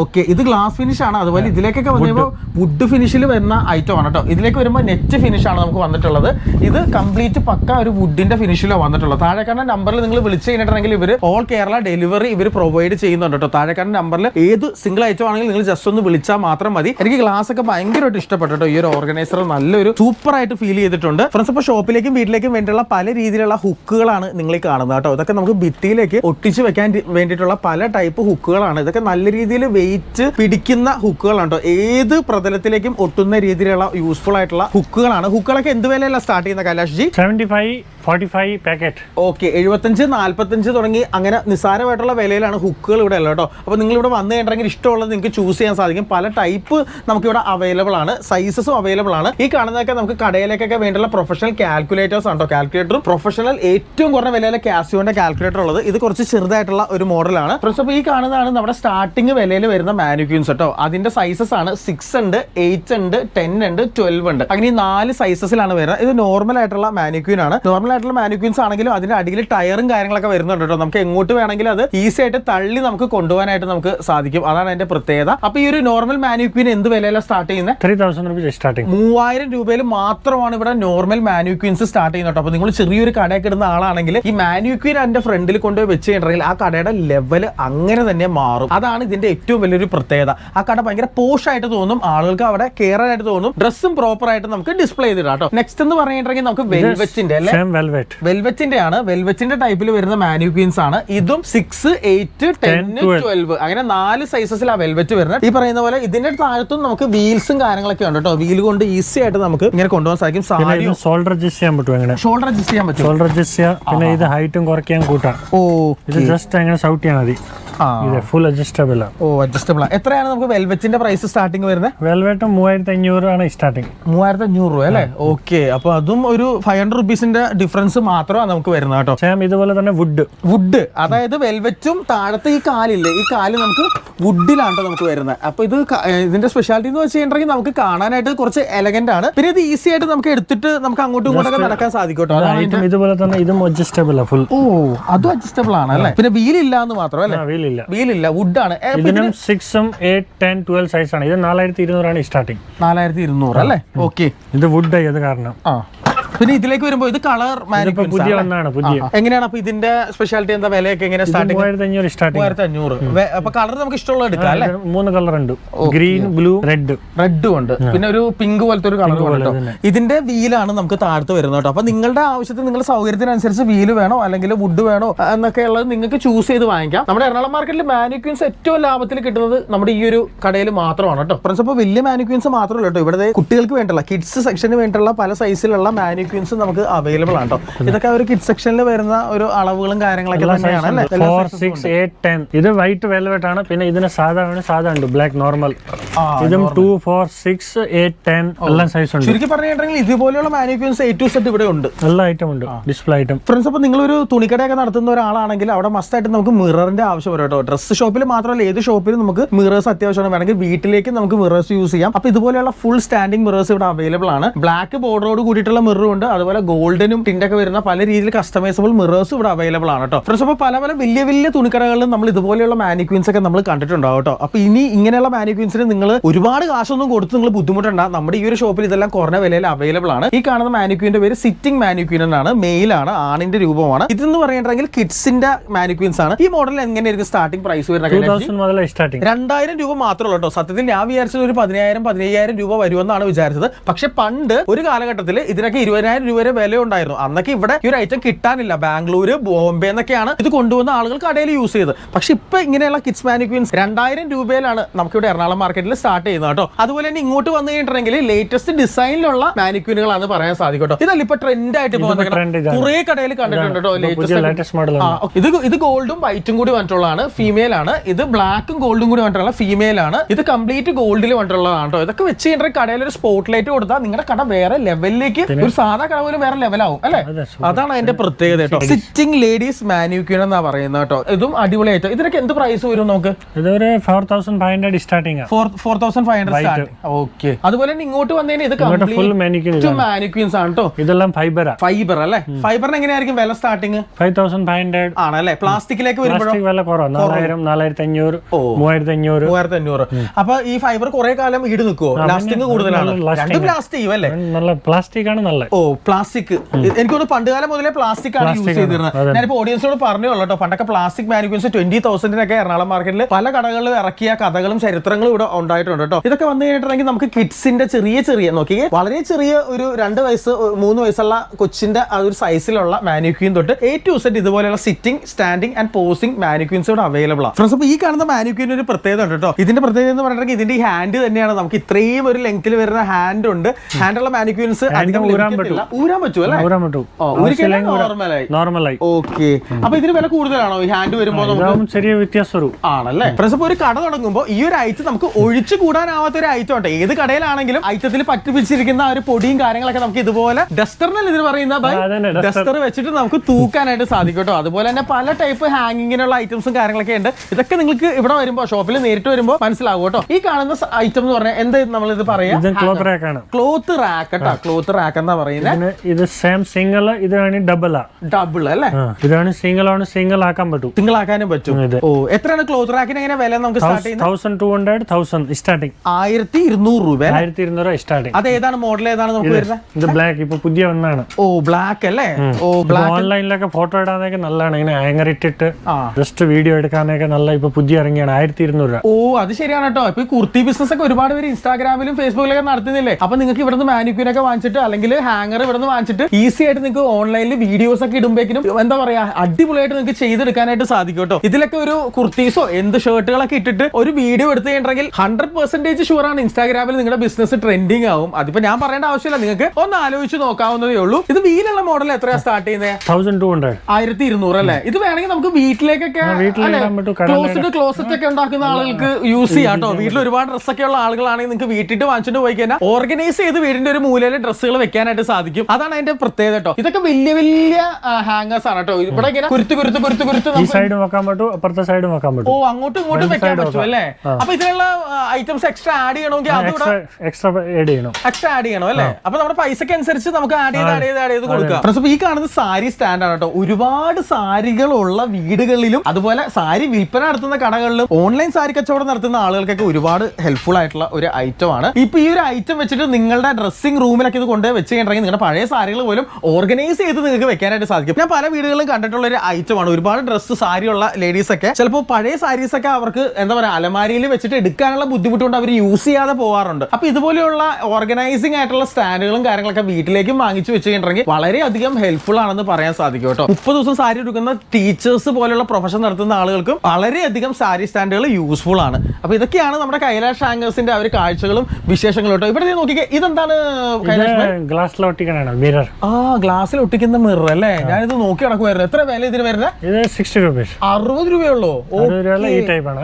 ഓക്കെ ഇത് ഗ്ലാസ് ഫിനിഷ് ആണ്. അതുപോലെ ഇതിലേക്കൊക്കെ വന്നപ്പോ വുഡ് ഫിനിഷിൽ വരുന്ന ഐറ്റം ആണ് കേട്ടോ ഇതിലേക്ക് വരുമ്പോൾ നെറ്റ് ഫിനിഷ് ആണ് നമുക്ക് വന്നിട്ടുള്ളത്. ഇത് കംപ്ലീറ്റ് പക്ക ഒരു വുഡിന്റെ ഫിനിഷിലോ വന്നിട്ടുള്ളത്. താഴെക്കാരന്റെ നമ്പറിൽ നിങ്ങൾ വിളിച്ചു കഴിഞ്ഞിട്ടുണ്ടെങ്കിൽ ഇവർ ഓൾ കേരള ഡെലിവറി ഇവർ പ്രൊവൈഡ് ചെയ്യുന്നുണ്ട് കേട്ടോ താഴെക്കാരന്റെ നമ്പറിൽ ഏത് സിംഗിൾ ഐറ്റം ആണെങ്കിൽ നിങ്ങൾ ജസ്റ്റ് ഒന്ന് വിളിച്ചാൽ മാത്രം മതി. എനിക്ക് ഗ്ലാസ് ഒക്കെ ഭയങ്കരമായിട്ട് ഇഷ്ടപ്പെട്ടു കേട്ടോ ഈ ഒരു ഓർഗനൈസർ നല്ലൊരു സൂപ്പർ ആയിട്ട് ഫീൽ ചെയ്തിട്ടുണ്ട്. ഫ്രണ്ട്സ് ഇപ്പൊ ഷോപ്പിലേക്കും വീട്ടിലേക്കും വേണ്ടിയുള്ള പല രീതിയിലുള്ള ഹുക്കുകളാണ് നിങ്ങൾ കാണുന്നത് കേട്ടോ. ഇതൊക്കെ നമുക്ക് ഭിത്തിയിലേക്ക് ഒട്ടിച്ച് വെക്കാൻ വേണ്ടിയിട്ടുള്ള പല ടൈപ്പ് ഹുക്കുകളാണ് ഇതൊക്കെ നല്ല രീതിയിൽ വെയിറ്റ് പിടിക്കുന്ന ഹുക്കുകളാണ് കേട്ടോ. ഏത് പ്രതലത്തിലേക്കും ഒട്ടുന്ന രീതിയിലുള്ള യൂസ്ഫുൾ ആയിട്ടുള്ള ഹുക്കുകളാണ് ഹുക്കുകളൊക്കെ എന്ത് വിലയല്ല സ്റ്റാർട്ട് ചെയ്യുന്ന കൈലാഷ് ജി? സെവന്റി ഫൈവ് തുടങ്ങി അങ്ങനെ നിസ്സാരമായിട്ടുള്ള വിലയിലാണ് ഹുക്കുകൾ ഇവിടെ ഉള്ളത് കേട്ടോ. അപ്പോൾ നിങ്ങൾ ഇവിടെ വന്നു കഴിഞ്ഞിട്ടുണ്ടെങ്കിൽ ഇഷ്ടമുള്ളത് നിങ്ങൾക്ക് ചൂസ് ചെയ്യാൻ സാധിക്കും. പല ടൈപ്പ് നമുക്ക് ഇവിടെ അവൈലബിൾ ആണ് സൈസസും അവൈലബിൾ ആണ്. ഈ കാണുന്നതൊക്കെ നമുക്ക് കടയിലേക്കൊക്കെ വേണ്ടിയുള്ള പ്രൊഫഷണൽ കാൽക്കുലേറ്റേഴ്സ് ആണ് കേട്ടോ. കാൽക്കുലേറ്ററും പ്രൊഫഷണൽ ഏറ്റവും കുറഞ്ഞ വിലയിലെ കാസിയോന്റെ കാൽക്കുലേറ്റർ ഉള്ളത്. ഇത് കുറച്ച് ചെറുതായിട്ടുള്ള ഒരു മോഡലാണ് പ്രൊഫസർ ഈ കാണുന്നതാണ് നമ്മുടെ സ്റ്റാർട്ടിംഗ് വിലയിൽ വരുന്ന മാനുക്യൂൻസ് കേട്ടോ. അതിന്റെ സൈസസ് ആണ് സിക്സ് ഉണ്ട് എയ്റ്റ് ഉണ്ട് ടെൻ ഉണ്ട് ട്വൽവ് ഉണ്ട്. അങ്ങനെ ഈ നാല് സൈസസിലാണ് വരുന്നത്. ഇത് നോർമൽ ആയിട്ടുള്ള മാനിക്യൂൻ ആണ്. നോർമൽ ആയിട്ടുള്ള മാനിക്യൂൻസ് ആണെങ്കിലും അതിന്റെ അടിയിൽ ടയറും കാര്യങ്ങളൊക്കെ വരുന്നുണ്ട് കേട്ടോ. നമുക്ക് എങ്ങോട്ട് വേണമെങ്കിലും അത് ഈസി ആയിട്ട് തള്ളി നമുക്ക് കൊണ്ടുപോകാനായിട്ട് നമുക്ക് സാധിക്കും. അതാണ് അതിന്റെ പ്രത്യേകത. അപ്പൊ ഈ ഒരു നോർമൽ മാനിക്യൂൻ എന്ത് വിലയിലാണ് സ്റ്റാർട്ട് ചെയ്യുന്നത് ത്രീ തൗസൻഡ് റുപ്പീസ് സ്റ്റാർട്ടിങ് മൂവായിരം രൂപയിൽ മാത്രമാണ് ഇവിടെ നോർമൽ മാനുക്യൂൻസ് സ്റ്റാർട്ട് ചെയ്യുന്നത് കേട്ടോ. അപ്പൊ നിങ്ങൾ ചെറിയൊരു കടയൊക്കെ ഇടുന്ന ആളാണെങ്കിൽ ഈ മാനുക്യൂൻ എന്റെ ഫ്രണ്ടിൽ കൊണ്ടുപോയി വെച്ച് കഴിഞ്ഞിട്ടുണ്ടെങ്കിൽ ആ കടയുടെ ലെവൽ അങ്ങനെ തന്നെ മാറും. അതാണ് ഇതിന്റെ ഏറ്റവും വലിയൊരു പ്രത്യേകത. ആ കട ഭയങ്കര പോഷായിട്ട് തോന്നും. ആളുകൾക്ക് അവിടെ കെയർ ആയിട്ട് തോന്നും ഡ്രസ്സും പ്രോപ്പർ ആയിട്ട് നമുക്ക് ഡിസ്പ്ലേ ചെയ്തിടാം കേട്ടോ. നെക്സ്റ്റ് എന്ന് പറഞ്ഞിട്ടുണ്ടെങ്കിൽ നമുക്ക് വെൽവെറ്റിന്റെ അല്ലെ? വെൽവെറ്റ് വെൽവെറ്റിന്റെ ആണ് വെൽവെറ്റിന്റെ ടൈപ്പിൽ വരുന്ന മാനുക്വീൻസ് ആണ്. ഇതും സിക്സ് എയ്റ്റ് ടെൻ 12. ട്വൽവ് അങ്ങനെ നാല് സൈസസിൽ ആ വെൽവെറ്റ് വരുന്നത്. ഈ പറയുന്ന പോലെ ഇതിന്റെ താഴത്തും നമുക്ക് വീൽസും കാര്യങ്ങളൊക്കെ ഉണ്ട് കേട്ടോ. വീൽ കൊണ്ട് ഈസി ആയിട്ട് നമുക്ക് ഇങ്ങനെ കൊണ്ടുപോകാൻ സാധിക്കും. സാരി ഷോൾഡർ അഡ്ജസ്റ്റ് ചെയ്യാൻ പറ്റും അങ്ങനെ ഷോൾഡർ അഡ്ജസ്റ്റ് ചെയ്യാൻ പറ്റും. ഷോൾഡർ അഡ്ജസ്റ്റ് ചെയ്യാം. പിന്നെ ഇത് ഹൈറ്റും കുറയ്ക്കാൻ കൂട്ടാം. ഓ ഇത് ജസ്റ്റ് അങ്ങനെ ഷൗട്ട് ചെയ്യാൻ മതി. ഇത് ഫുൾ അഡ്ജസ്റ്റബിൾ ആണ് ഓ അഡ്ജസ്റ്റബിൾ എത്രയാണ് നമുക്ക് വെൽവെറ്റിന്റെ പ്രൈസ് സ്റ്റാർട്ടിങ് വരുന്നത്? വെൽവെറ്റ് മൂവായിരത്തി അഞ്ഞൂറ് ആണ് സ്റ്റാർട്ടിങ് മൂവായിരത്തി അഞ്ഞൂറ് രൂപ അല്ലേ? ഓക്കെ അപ്പൊ അതും ഒരു ഫൈവ് ഹൺഡ്രഡ് റുപ്പീസിന്റെ ഡിഫറൻസ് മാത്രമാണ് നമുക്ക് വരുന്നത് കേട്ടോ. സാം ഇതുപോലെ തന്നെ വുഡ് വുഡ് അതായത് വെൽവെറ്റും താഴത്തെ ഈ കാലില്ലേ? ഈ കാൽ നമുക്ക് വുഡിലാണ് നമുക്ക് വരുന്നത്. അപ്പൊ ഇത് ഇതിന്റെ സ്പെഷ്യാലിറ്റി എന്ന് വെച്ച് കഴിഞ്ഞിട്ടുണ്ടെങ്കിൽ നമുക്ക് കാണാനായിട്ട് കുറച്ച് എലഗന്റ് ആണ്. പിന്നെ ഇത് ഈസി ആയിട്ട് നമുക്ക് എടുത്തിട്ട് നമുക്ക് അങ്ങോട്ടും ഇങ്ങോട്ടൊക്കെ നടക്കാൻ സാധിക്കട്ടോ കേട്ടോ. ഇതുപോലെ തന്നെ ഇതും അഡ്ജസ്റ്റബിൾ ഫുൾ ഓ അതും അഡ്ജസ്റ്റബിൾ ആണ് അല്ലേ? പിന്നെ വീലില്ല എന്ന് മാത്രം അല്ലേ? വീലില്ല. വീലില്ല വുഡാണ് ഇതിനും സിക്സും എയ്റ്റ് ടെൻ ട്വൽവ് സൈസ് ആണ്. ഇത് നാലായിരത്തി ഇരുന്നൂറാണ് സ്റ്റാർട്ടിങ് നാലായിരത്തി ഇരുന്നൂറ് അല്ലേ? ഓക്കെ ഇത് വുഡ് ആയത് കാരണം. ആ. പിന്നെ ഇതിലേക്ക് വരുമ്പോ ഇത് കളർ പുതിയ ഒന്നാണ് പുതിയ. എങ്ങനെയാണ് അപ്പൊ ഇതിന്റെ സ്പെഷ്യാലിറ്റി എന്താ? വിലയൊക്കെ എങ്ങനെ സ്റ്റാർട്ടിങ് മൂവായിരത്തി അഞ്ഞൂറ് സ്റ്റാർട്ടിങ് മൂവായിരത്തി അഞ്ഞൂറ് വെ- അപ്പൊ കളർ നമുക്ക് ഇഷ്ടമുള്ള എടുക്കാം അല്ലേ? മൂന്ന് കളർ ഉണ്ട്. Green blue red. റെഡും ഉണ്ട്. പിന്നെ ഒരു പിങ്ക് പോലത്തെ ഒരു കളർ കേട്ടോ ഇതിന്റെ വീലാണ് നമുക്ക് താഴത്ത് വരുന്നത് കേട്ടോ അപ്പൊ നിങ്ങളുടെ ആവശ്യത്തിന് നിങ്ങളുടെ സൗകര്യത്തിനനുസരിച്ച് വീൽ വേണോ അല്ലെങ്കിൽ വുഡ് വേണോ എന്നൊക്കെ ഉള്ളത് നിങ്ങൾക്ക് ചൂസ് ചെയ്ത് വാങ്ങിക്കാം. നമ്മുടെ എറണാകുളം മാർക്കറ്റിൽ മാനിക്യൂൻസ് ഏറ്റവും ലാഭത്തിൽ കിട്ടുന്നത് നമ്മുടെ ഈ ഒരു കടയിൽ മാത്രമാണ് കേട്ടോ ഫ്രണ്ട്സ് അപ്പൊ വലിയ മാനിക്യൂൻസ് മാത്രമല്ല കേട്ടോ ഇവിടെ കുട്ടികൾക്ക് വേണ്ടിയുള്ള കിഡ്സ് സെക്ഷന് വേണ്ടിയുള്ള പല സൈസിലുള്ള മാനിക്യൂൻസ് നമുക്ക് അവൈലബിൾ ആണ് കേട്ടോ ഇതൊക്കെ ഒരു കിഡ് സെക്ഷനിൽ വരുന്ന ഒരു അളവുകളും കാര്യങ്ങളൊക്കെ തന്നെയാണ് അല്ലേ? ഫോർ സിക്സ് എയ്റ്റ് ടെൻ ഇത് വൈറ്റ് വെൽവെറ്റ് ആണ്. പിന്നെ ഇതിന് സാധാ സാധാ ഉണ്ട്. ബ്ലാക്ക് നോർമൽ ഇതും two four six eight ten എല്ലാം സൈസ് ഉണ്ട്. ശരിക്കും പറഞ്ഞിട്ടുണ്ടെങ്കിൽ ഇതുപോലെയുള്ള മാനിക്യൂൻസ് എ ടു സെറ്റ് ഇവിടെ ഉണ്ട്. എല്ലാ ഐറ്റം ഉണ്ട്. ഡിസ്പ്ലേ ഐറ്റം ഫ്രണ്ട്സ് അപ്പോൾ നിങ്ങളൊരു തുണിക്കടയൊക്കെ നടത്തുന്ന ഒരാളാണെങ്കിൽ അവിടെ മസ്റ്റ് ആയിട്ട് നമുക്ക് മിററിന്റെ ആവശ്യം വരും കേട്ടോ ഡ്രസ് ഷോപ്പിൽ മാത്രമല്ല ഏത് ഷോപ്പിലും നമുക്ക് മിറേഴ്സ് അത്യാവശ്യമാണ്. വേണമെങ്കിൽ വീട്ടിലേക്ക് നമുക്ക് മിറേഴ്സ് യൂസ് ചെയ്യാം. അപ്പോൾ ഇതുപോലെയുള്ള ഫുൾ സ്റ്റാൻഡിംഗ് മിറേഴ്സ് ഇവിടെ അവൈലബിൾ ആണ്. ബ്ലാക്ക് ബോർഡറോട് കൂടിയിട്ടുള്ള മിററും ഉണ്ട്. അതുപോലെ ഗോൾഡനും ടിന്റൊക്കെ വരുന്ന പല രീതിയിൽ കസ്റ്റമൈസബിൾ മിറേഴ്സ് ഇവിടെ അവൈലബിൾ ആണ് കേട്ടോ ഫ്രണ്ട്സ് അപ്പോൾ പല പല വലിയ വലിയ തുണിക്കടകളിലും നമ്മൾ ഇതുപോലെയുള്ള മാനിക്വീൻസ് ഒക്കെ നമ്മൾ കണ്ടിട്ടുണ്ടാവും കേട്ടോ അപ്പോൾ ഇനി ഇങ്ങനെയുള്ള മാനിക്വീൻസിന് നിങ്ങൾ ഒരുപാട് കാശൊന്നും കൊടുത്ത് നിങ്ങൾ ബുദ്ധിമുട്ടുണ്ട. നമ്മുടെ ഈ ഒരു ഷോപ്പിൽ ഇതെല്ലാം കുറഞ്ഞ വിലയിൽ അവൈലബിൾ ആണ്. ഈ കാണുന്ന മാനിക്വീന്റെ പേര് സിറ്റിംഗ് മാനിക്വീൻ എന്നാണ്. മെയിലാണ് ആണിന്റെ രൂപമാണ്. ഇതെന്ന് പറയുന്നുണ്ടെങ്കിൽ കിഡ്സിന്റെ മാനിക്വീൻസ് ആണ്. ഈ മോഡൽ എങ്ങനെയായിരിക്കും സ്റ്റാർട്ടിംഗ് പ്രൈസ് വരുന്നത് രണ്ടായിരം രൂപ മാത്രമേ ഉള്ളൂ കേട്ടോ സത്യത്തിൽ ഞാൻ വിചാരിച്ചത് ഒരു പതിനായിരം പതിനയ്യായിരം രൂപ വരുമെന്നാണ് വിചാരിച്ചത്. പക്ഷെ പണ്ട് ഒരു കാലഘട്ടത്തിൽ ഇതിനൊക്കെ ഇരുപതിനായിരം രൂപ വരെ വില ഉണ്ടായിരുന്നു അന്നൊക്കെ ഇവിടെ ഈ ഒരു ഐറ്റം കിട്ടാനില്ല. ബാംഗ്ലൂര് ബോംബെ എന്നൊക്കെയാണ് ഇത് കൊണ്ടുവന്ന ആളുകൾ കടയിൽ യൂസ് ചെയ്ത് പക്ഷെ ഇപ്പൊ ഇങ്ങനെയുള്ള കിഡ്സ് മാനിക്വീൻസ് രണ്ടായിരം രൂപയിലാണ് നമുക്ക് ഇവിടെ എറണാകുളം മാർക്കറ്റിൽ സ്റ്റാർട്ട് ചെയ്യുന്നത് കേട്ടോ. അതുപോലെ തന്നെ ഇങ്ങോട്ട് വന്നു കഴിഞ്ഞിട്ടുണ്ടെങ്കിൽ ലേറ്റസ്റ്റ് ഡിസൈനിലുള്ള മാനിക്വീനുകളാണ് പറയാൻ സാധിക്കും കേട്ടോ. ഇതല്ല ഇപ്പൊ ട്രെൻഡ് ആയിട്ട്. കുറെ കടയിൽ കണ്ടിട്ടുണ്ട് കേട്ടോ ലേറ്റസ്റ്റ് ഇത് ഇത് ഗോൾഡും വൈറ്റും കൂടി വന്നിട്ടുള്ളതാണ്. ഫീമെയിൽ ആണ്. ഇത് ബ്ലാക്കും ഗോൾഡും കൂടി വന്നിട്ടുള്ള ഫീമെയിൽ ആണ്. ഇത് കംപ്ലീറ്റ് ഗോൾഡിൽ വന്നിട്ടുള്ളതാണ് കേട്ടോ. ഇതൊക്കെ വെച്ച് കഴിഞ്ഞിട്ട് കടയിൽ ഒരു സ്പോട്ട് ലൈറ്റ് കൊടുത്താൽ നിങ്ങളുടെ കട വേറെ ലെവലിലേക്ക് ഒരു സാധാ കട പോലും വേറെ ലെവലാവും അല്ലേ? അതാണ് അതിന്റെ പ്രത്യേകത കേട്ടോ. സിറ്റിംഗ് ലേഡീസ് മാനുക്യൂൻ എന്നാ പറയുന്നത് കേട്ടോ. ഇതും അടിപൊളിയായിട്ട് ഇതിനൊക്കെ എന്ത് പ്രൈസ് വരും നമുക്ക്? ഇതൊരു four thousand five hundred starting four thousand five hundred okay അതുപോലെ തന്നെ ഇങ്ങോട്ട് വന്നതിന് ഇത് ഫുൾ മാനുക്യൂൻസ് ആണ് കേട്ടോ. ഇതെല്ലാം ഫൈബർ ഫൈബർ അല്ലേ? ഫൈബറിന് എങ്ങനെയായിരിക്കും വില starting five thousand five hundred ആണല്ലേ? പ്ലാസ്റ്റിക്കിലേക്ക് വരുമ്പോൾ വില കുറവാണ് നാലായിരം നാലായിരത്തി അഞ്ഞൂറ്. മൂവായിരത്തി അഞ്ഞൂറ് മൂവായിരത്തി അഞ്ഞൂറ് അപ്പൊ ഈ ഫൈബർ കുറെ കാലം ഈട് നിൽക്കുവോ ലാസ്റ്റിംഗ് കൂടുതലാണ്. രണ്ടും ലാസ്റ്റ് ചെയ്യും അല്ലേ? നല്ല പ്ലാസ്റ്റിക് ആണ് നല്ല ഓ. പ്ലാസ്റ്റിക് എനിക്കൊന്ന് പണ്ട് കാലം മുതലേ പ്ലാസ്റ്റിക് ആണ് യൂസ് ചെയ്തിരുന്നത്. ഞാനിപ്പോ ഓഡിയൻസിനോട് പറഞ്ഞു കേട്ടോ. പണ്ടൊക്കെ പ്ലാസ്റ്റിക് മാനിക്യൂൻസ് ട്വന്റി തൗസൻഡിനൊക്കെ എറണാകുളം മാർക്കറ്റിൽ പല കടകളിലും ഇറക്കിയ കഥകളും ചരിത്രങ്ങളും ഇവിടെ ഉണ്ടായിട്ടുണ്ട് കേട്ടോ. ഇതൊക്കെ വന്നു കഴിഞ്ഞിട്ടുണ്ടെങ്കിൽ നമുക്ക് കിഡ്സിന്റെ ചെറിയ ചെറിയ നോക്കിയേ വളരെ ചെറിയ ഒരു രണ്ട് വയസ്സ് മൂന്ന് വയസ്സുള്ള കൊച്ചിന്റെ ആ ഒരു സൈസിലുള്ള മാനിക്യൂൻ തൊട്ട് എ ടു സെറ്റ് ഇതുപോലെയുള്ള sitting standing and posing mannequins ഇവിടെ അവൈലബിൾ ആണ് ഫ്രണ്ട്സ് അപ്പോൾ ഈ കാണുന്ന മാനിക്യൂൻ ഒരു പ്രത്യേകത ഉണ്ട് കേട്ടോ. ഇതിന്റെ പ്രത്യേകത എന്ന് പറഞ്ഞിട്ടുണ്ടെങ്കിൽ ഇതിന്റെ ഈ ഹാൻഡ് തന്നെയാണ് നമുക്ക് ഇത്രയും ഒരു ലെങ്ത്തിൽ വരുന്ന ഹാൻഡ് ഉണ്ട്. ഹാൻഡുള്ള മാനിക്യൂൻസ് അധികം ലഭിക്കത്തില്ല. ഊരാൻ പറ്റും അല്ലേ? ഊരാൻ പറ്റും. നോർമലായി. നോർമലായി. ഓക്കെ. അപ്പൊ ഇതിന് വില കൂടുതലാണോ? ഈ ഹാൻഡ് വരുമ്പോ നമുക്ക് ചെറിയ വ്യത്യാസം വരും ആണല്ലേ ഫ്രണ്ട്സ് ഒരു കട തുടങ്ങുമ്പോൾ ഈ ഒരു ഐറ്റം നമുക്ക് ഒഴിച്ചു കൂടാനാവാത്ത ഒരു ഐറ്റം ഉണ്ട് ഏത് കടയിലാണെങ്കിലും ഐറ്റത്തിൽ പറ്റിപ്പിടിച്ചിരിക്കുന്ന ഒരു പൊടിയും കാര്യങ്ങളൊക്കെ നമുക്ക് ഇതുപോലെ ഡസ്റ്ററിനല്ല ഇതിന് പറയുന്ന. ഡസ്റ്റർ വെച്ചിട്ട് നമുക്ക് തൂക്കാനായിട്ട് സാധിക്കും കേട്ടോ. അതുപോലെ തന്നെ പല ടൈപ്പ് ഹാങ്ങിങ്ങിനുള്ള ഐറ്റംസും കാര്യങ്ങളൊക്കെ ഉണ്ട്. ഇതൊക്കെ നിങ്ങൾക്ക് ഇവിടെ വരുമ്പോൾ ഷോപ്പിൽ നേരിട്ട് വരുമ്പോൾ മനസ്സിലാവും കേട്ടോ. ഈ കാണുന്ന ഐറ്റം എന്ന് പറഞ്ഞാൽ എന്താ നമ്മൾ ഇത് പറയാം ക്ലോത്ത് റാക്ക് കേട്ടോ ക്ലോത്ത് റാക്ക് എന്നാ പറയുന്നത്? ഇത് സെയിം സിംഗിൾ ഇതാണ് ഡബിളാ ഡബിൾ അല്ലേ? ഇതാണ് സിംഗിൾ ആണ് സിംഗിൾ ആക്കാൻ പറ്റും. സിംഗിൾ ആക്കാനും പറ്റും. ഓ എത്രയാണ് ക്ലോത്ത് റാക്കിന് എങ്ങനെ വില നമുക്ക് സ്റ്റാർട്ട് ചെയ്യുന്നത്? Thousand two hundred thousand starting ആയിരത്തി ഇരുന്നൂറ് രൂപ? ആയിരത്തി ഇരുന്നൂറ് സ്റ്റാർട്ടിങ് അത് ഏതാണ് മോഡൽ ഏതാണ് നമുക്ക് വരുന്നത്? ഇത് ബ്ലാക്ക് ഇപ്പൊ പുതിയ ഒന്നാണ്. ഓ ബ്ലാക്ക് അല്ലേ? ഓ ബ്ലാക്ക് ഓൺലൈനിലൊക്കെ ഫോട്ടോ ഇടാനൊക്കെ നല്ലതാണ്. ഇങ്ങനെ ഹാങ്ങർ ഇട്ടിട്ട് ജസ്റ്റ് വീഡിയോ എടുക്കാനൊക്കെ നല്ല ഇപ്പൊ പുതിയ ഇറങ്ങിയാണ്. ആയിരത്തി ഇരുന്നൂറ് രൂപ. ഓ അത് ശരിയാണ് കേട്ടോ. ഇപ്പൊ കുർത്തി ബിസിനസ് ഒക്കെ ഒരുപാട് പേര് ഇൻസ്റ്റാഗ്രാമിലും ഫേസ്ബുക്കിലൊക്കെ നടത്തുന്നില്ലേ? അപ്പൊ നിങ്ങൾക്ക് ഇവിടുന്ന് മാനിക്യൂർ ഒക്കെ വാങ്ങിച്ചിട്ട്? അല്ലെങ്കിൽ ഹാങ്ങർ ഹാങ്ങർ ഇവിടെ നിന്ന് വാങ്ങിച്ചിട്ട് ഈസി ആയിട്ട് നിങ്ങൾക്ക് ഓൺലൈനിൽ വീഡിയോസ് ഒക്കെ ഇടുമ്പോഴേക്കും എന്താ പറയാ അടിപൊളിയായിട്ട് നിങ്ങൾക്ക് ചെയ്തെടുക്കാനായിട്ട് സാധിക്കും കേട്ടോ. ഇതിലൊക്കെ ഒരു കുർത്തീസോ എന്ത് ഷർട്ടുകളൊക്കെ ഇട്ടിട്ട് ഒരു വീഡിയോ എടുത്തു കഴിഞ്ഞിട്ടുണ്ടെങ്കിൽ ഹൺഡ്രഡ് പെർസെന്റേജ് ഷുവർ ആണ് ഇൻസ്റ്റാഗ്രാമിൽ നിങ്ങളുടെ ബിസിനസ് ട്രെൻഡിങ് ആവും. അതിപ്പോ ഞാൻ പറയേണ്ട ആവശ്യമില്ല നിങ്ങൾക്ക് ഒന്ന് ആലോചിച്ച് നോക്കാവുന്നതേ ഉള്ളൂ. ഇത് വീലുള്ള മോഡൽ എത്രയാ സ്റ്റാർട്ട് ചെയ്യുന്നത് ആയിരത്തി ഇരുന്നൂറ് അല്ലേ? ഇത് വേണമെങ്കിൽ നമുക്ക് വീട്ടിലേക്കൊക്കെ ക്ലോസ്ഡ് ക്ലോസറ്റ് ഒക്കെ ഉണ്ടാക്കുന്ന ആളുകൾക്ക് യൂസ് ചെയ്യാം കേട്ടോ. വീട്ടിൽ ഒരുപാട് ഡ്രസ്സൊക്കെ ഉള്ള ആളുകളാണെങ്കിൽ നിങ്ങൾക്ക് വീട്ടിട്ട് വാങ്ങിച്ചിട്ട് പോയി കഴിഞ്ഞാൽ ഓർഗനൈസ് ചെയ്ത് വീടിന്റെ ഒരു മൂലയിൽ ഡ്രസ്സുകൾ വെക്കാനായിട്ട് സാധിക്കും. അതാണ് അതിന്റെ പ്രത്യേകത കേട്ടോ. ഇതൊക്കെ വലിയ വലിയ ഹാങ്ങേഴ്സ് ആണ് കേട്ടോ. ഇവിടെ ഇങ്ങനെ കുരുത്ത് കുരുത്ത് കുരുത്ത് കുരുത്ത് ഈ സൈഡ് വെക്കാൻ പറ്റും അപ്പുറത്തെ സൈഡും വെക്കാൻ ഓ പറ്റും അങ്ങോട്ടും ഇങ്ങോട്ടും വെക്കാൻ പറ്റും അല്ലേ? അപ്പൊ ഇതിനുള്ള ഐറ്റംസ് എക്സ്ട്രാ ആഡ് ചെയ്യണമെങ്കിൽ അതുകൂടെ എക്സ്ട്രാ ആഡ് ചെയ്യണം. എക്സ്ട്രാ ആഡ് ചെയ്യണം അല്ലേ? അപ്പൊ നമ്മുടെ പൈസക്ക് അനുസരിച്ച് നമുക്ക് ആഡ് ചെയ്ത് ആഡ് ചെയ്ത് ആഡ് ചെയ്ത് കൊടുക്കാം. പ്രസപ്പ് ഈ കാണുന്ന സാരി സ്റ്റാൻഡാണ് കേട്ടോ. ഒരുപാട് സാരികളുള്ള വീടുകളിലും അതുപോലെ സാരി വിൽപ്പന നടത്തുന്ന കടകളിലും ഓൺലൈൻ സാരി കച്ചവടം നടത്തുന്ന ആളുകൾക്കൊക്കെ ഒരുപാട് ഹെൽപ്ഫുൾ ആയിട്ടുള്ള ഒരു ഐറ്റം ആണ്. ഇപ്പൊ ഈ ഒരു ഐറ്റം വെച്ചിട്ട് നിങ്ങളുടെ ഡ്രസ്സിംഗ് റൂമിലൊക്കെ ഇത് കൊണ്ടുപോയി വെച്ച് കഴിഞ്ഞിട്ടുണ്ടെങ്കിൽ നിങ്ങളുടെ പഴയ സാരികൾ പോലും ഓർഗനൈസ് ചെയ്ത് നിങ്ങൾക്ക് വെക്കാനായിട്ട് സാധിക്കും. ഞാൻ പല വീടുകളിലും കണ്ടിട്ടുള്ള ഒരു ഐറ്റമാണ് ഒരുപാട് ഡ്രസ്സ് സാരിയുള്ള ലേഡീസ് ഒക്കെ ചിലപ്പോൾ പഴയ സാരീസ് ഒക്കെ അവർക്ക് എന്താ പറയുക അലമാരിയിൽ വെച്ചിട്ട് എടുക്കാനുള്ള ബുദ്ധിമുട്ടുകൊണ്ട് അവർ യൂസ് ചെയ്യാതെ പോകാറുണ്ട് അപ്പൊ ഇതുപോലെയുള്ള ഓർഗനൈസിംഗ് ആയിട്ടുള്ള സ്റ്റാൻഡുകളും കാര്യങ്ങളൊക്കെ വീട്ടിലേക്കും വാങ്ങിച്ചു വെച്ച് കഴിഞ്ഞിട്ടുണ്ടെങ്കിൽ വളരെയധികം ഹെൽപ്ഫുൾ ആണെന്ന് പറയാൻ സാധിക്കും കേട്ടോ. മുപ്പത് ദിവസം സാരി എടുക്കുന്ന ടീച്ചേഴ്സ് പോലുള്ള പ്രൊഫഷൻ നടത്തുന്ന ആളുകൾക്കും വളരെയധികം സാരി സ്റ്റാൻഡുകൾ യൂസ്ഫുൾ ആണ്. അപ്പൊ ഇതൊക്കെയാണ് നമ്മുടെ കൈലാഷ് ഹാങ്കേഴ്സിന്റെ ആ ഒരു കാഴ്ചകളും വിശേഷങ്ങളും കേട്ടോ. ഇവിടെ നോക്കിക്കെ ഇതെന്താണ് കൈലാഷ് ഭായ്? ഗ്ലാസ്സിൽ ഒട്ടിക്കാനാണ് മിറർ ആ ഗ്ലാസ്സിൽ ഒട്ടിക്കുന്ന മിറർ അല്ലേ? ഞാനിത് നോക്കി നടക്കുമായിരുന്നു എത്ര വില ഇതിന് വരുന്നത് ഇത് സിക്സ്റ്റി റുപ്പീസ് അറുപത് രൂപയുള്ളൂ. ഈ ടൈപ്പ് ആണ്.